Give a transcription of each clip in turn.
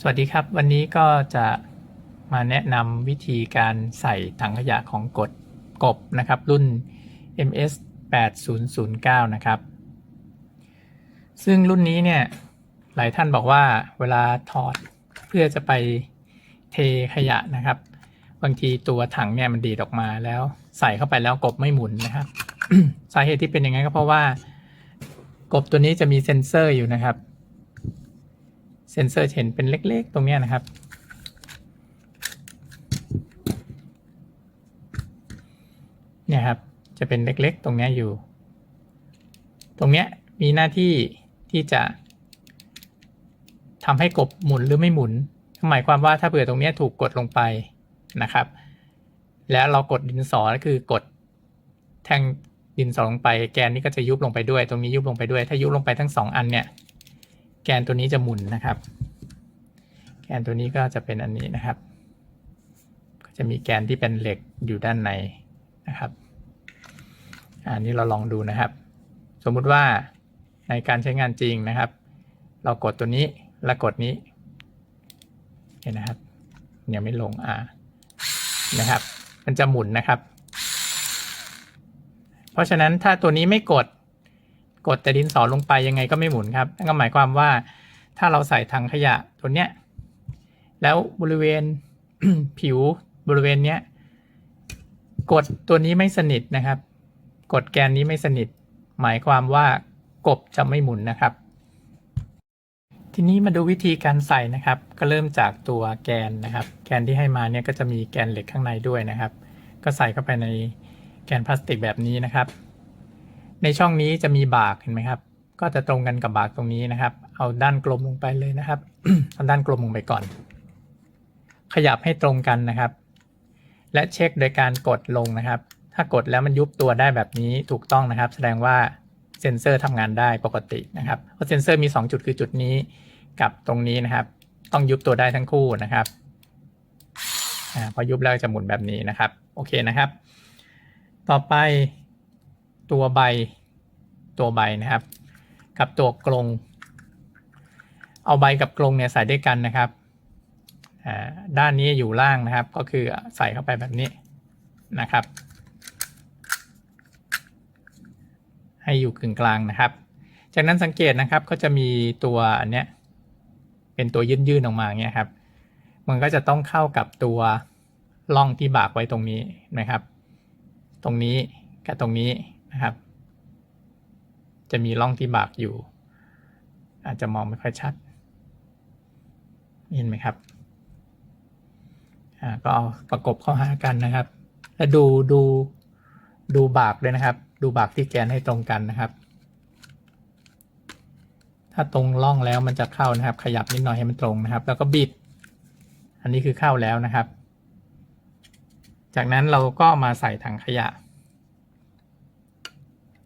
สวัสดีครับ วันนี้ก็จะมาแนะนำวิธีการใส่ถังขยะของกดกบนะครับ รุ่น MS 8009นะครับ ซึ่งรุ่นนี้เนี่ย หลายท่านบอกว่าเวลาถอดเพื่อจะไปเทขยะนะครับ บางทีตัวถังเนี่ยมันดีดออกมาแล้วใส่เข้าไปแล้วกบไม่หมุนนะครับ สาเหตุที่เป็นอย่างนั้นก็เพราะว่า กบตัวนี้จะมีเซ็นเซอร์อยู่นะครับ เซนเซอร์เห็นเป็นเล็กๆ ตรงเนี้ยนะครับ เนี่ยครับ จะเป็นเล็กๆ ตรงเนี้ยอยู่ ตรงเนี้ยมีหน้าที่ที่จะทำให้กบหมุนหรือไม่หมุน หมายความว่าถ้าเผื่อตรงเนี้ยถูกกดลงไปนะครับ แล้วเรากดดินสอก็คือกดแท่งดินสอลงไป แกนนี้ก็จะยุบลงไปด้วย ตรงนี้ยุบลงไปด้วย ถ้ายุบลงไปทั้งสองอันเนี่ย แกนตัวนี้จะหมุนนะครับ แกนตัวนี้ก็จะเป็นอันนี้นะครับ ก็จะมีแกนที่เป็นเหล็กอยู่ด้านในนะครับ อันนี้เราลองดูนะครับ สมมุติว่าในการใช้งานจริงนะครับ เรากดตัวนี้แล้วกดนี้เห็นนะครับยังไม่ลงอ่านะครับ มันจะหมุนนะครับ เพราะฉะนั้นถ้าตัวนี้ไม่กด กดแต่ดินสอลงไปยังไงก็ไม่หมุนครับนั่นก็หมายความว่า ถ้าเราใส่ถังขยะตัวเนี้ยแล้วบริเวณผิวบริเวณเนี้ยกดตัวนี้ไม่สนิทนะครับ กดแกนนี้ไม่สนิท หมายความว่ากบจะไม่หมุนนะครับ ทีนี้มาดูวิธีการใส่นะครับ ก็เริ่มจากตัวแกนนะครับ แกนที่ให้มาเนี่ยก็จะมีแกนเหล็กข้างในด้วยนะครับ ก็ใส่เข้าไปในแกนพลาสติกแบบนี้นะครับ ในช่องนี้จะมีบากเห็นไหมครับ ก็จะตรงกันกับบากตรงนี้นะครับ เอาด้านกลมลงไปเลยนะครับเอาด้านกลมลงไปก่อน ขยับให้ตรงกันนะครับ และเช็คโดยการกดลงนะครับ ถ้ากดแล้วมันยุบตัวได้แบบนี้ถูกต้องนะครับ แสดงว่าเซ็นเซอร์ทำงานได้ปกตินะครับเพราะเซ็นเซอร์มี 2 จุดคือจุดนี้กับตรงนี้นะครับ ต้องยุบตัวได้ทั้งคู่นะครับอพอยุบแล้วจะหมุนแบบนี้นะครับ โอเคนะครับ ต่อไป ตัวใบตัวใบนะครับ กับตัวกรงเอาใบกับกรงเนี่ยใส่ด้วยกันนะครับด้านนี้อยู่ล่างนะครับ ก็คือใส่เข้าไปแบบนี้นะครับ ให้อยู่กึ่งกลางนะครับ จากนั้นสังเกตนะครับก็จะมีตัวอันเนี้ยเป็นตัวยื่นๆออกมาเงี้ยครับ มันก็จะต้องเข้ากับตัวร่องที่บากไว้ตรงนี้นะครับ ตรงนี้กับตรงนี้ นะครับ จะมีร่องที่บากอยู่ อาจจะมองไม่ค่อยชัด เห็นไหมครับก็เอาประกบเข้าหากันนะครับ และดูดูดูบากเลยนะครับ ดูบากที่แกนให้ตรงกันนะครับ ถ้าตรงร่องแล้วมันจะเข้านะครับ ขยับนิดหน่อยให้มันตรงนะครับ แล้วก็บิด อันนี้คือเข้าแล้วนะครับ จากนั้นเราก็มาใส่ถังขยะ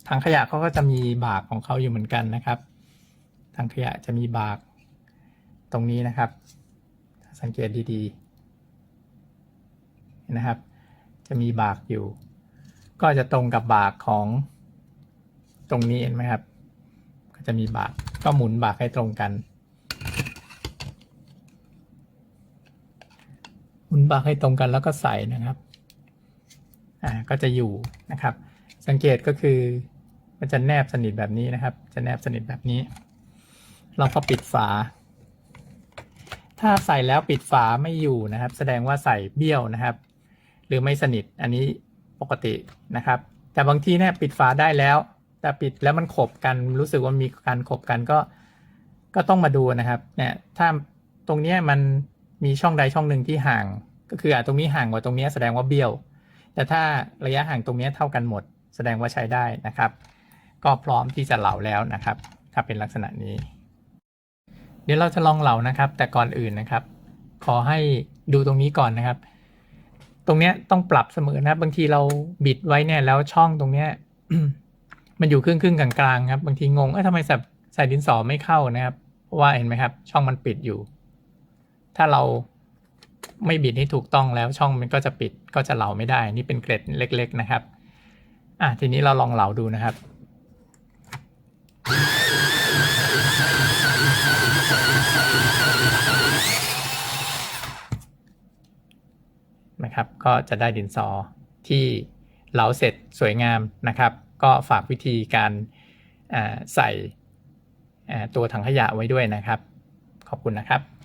ถังขยะเขาก็จะมีบากของเขาอยู่เหมือนกันนะครับถังขยะจะมีบากตรงนี้นะครับสังเกตดีๆนนะครับ จะมีบากอยู่ ก็จะตรงกับบากของตรงนี้เห็นไหมครับ ก็จะมีบากก็หมุนบากให้ตรงกันหมุนบากให้ตรงกันแล้วก็ใส่นะครับอ่าก็จะอยู่นะครับ สังเกตก็คือ มันจะแนบสนิทแบบนี้นะครับ จะแนบสนิทแบบนี้ เราก็ปิดฝา ถ้าใส่แล้วปิดฝาไม่อยู่นะครับ แสดงว่าใส่เบี้ยวนะครับ หรือไม่สนิทอันนี้ปกตินะครับ แต่บางที่เนี่ยปิดฝาได้แล้ว แต่ปิดแล้วมันขบกันรู้สึกว่ามีการขบกันก็ก็ต้องมาดูนะครับเนี่ยถ้าตรงเนี้ยมันมีช่องใดช่องหนึ่งที่ห่าง ก็คืออะตรงนี้ห่างกว่าตรงนี้แสดงว่าเบี้ยว แต่ถ้าระยะห่างตรงนี้เท่ากันหมด แสดงว่าใช้ได้นะครับ ก็พร้อมที่จะเหลาแล้วนะครับ ถ้าเป็นลักษณะนี้ เดี๋ยวเราจะลองเหลานะครับ แต่ก่อนอื่นนะครับ ขอให้ดูตรงนี้ก่อนนะครับ ตรงเนี้ยต้องปรับเสมอนะบางทีเราบิดไว้เนี่ยแล้วช่องตรงเนี้ยมันอยู่ครึ่งครึ่งกลางๆครับ บางทีงงเอ้ยทำไมใส่ใส่ดินสอไม่เข้านะครับว่าเห็นไหมครับ ช่องมันปิดอยู่ ถ้าเราไม่บิดให้ถูกต้องแล้วช่องมันก็จะปิดก็จะเหลาไม่ได้ นี่เป็นเกร็ดเล็ก ๆ นะครับ อะทีนี้เราลองเหลาดูนะครับ นะครับ ก็จะได้ดินสอที่เหลาเสร็จสวยงามนะครับ ก็ฝากวิธีการใส่ตัวถังขยะไว้ด้วยนะครับ ขอบคุณนะครับ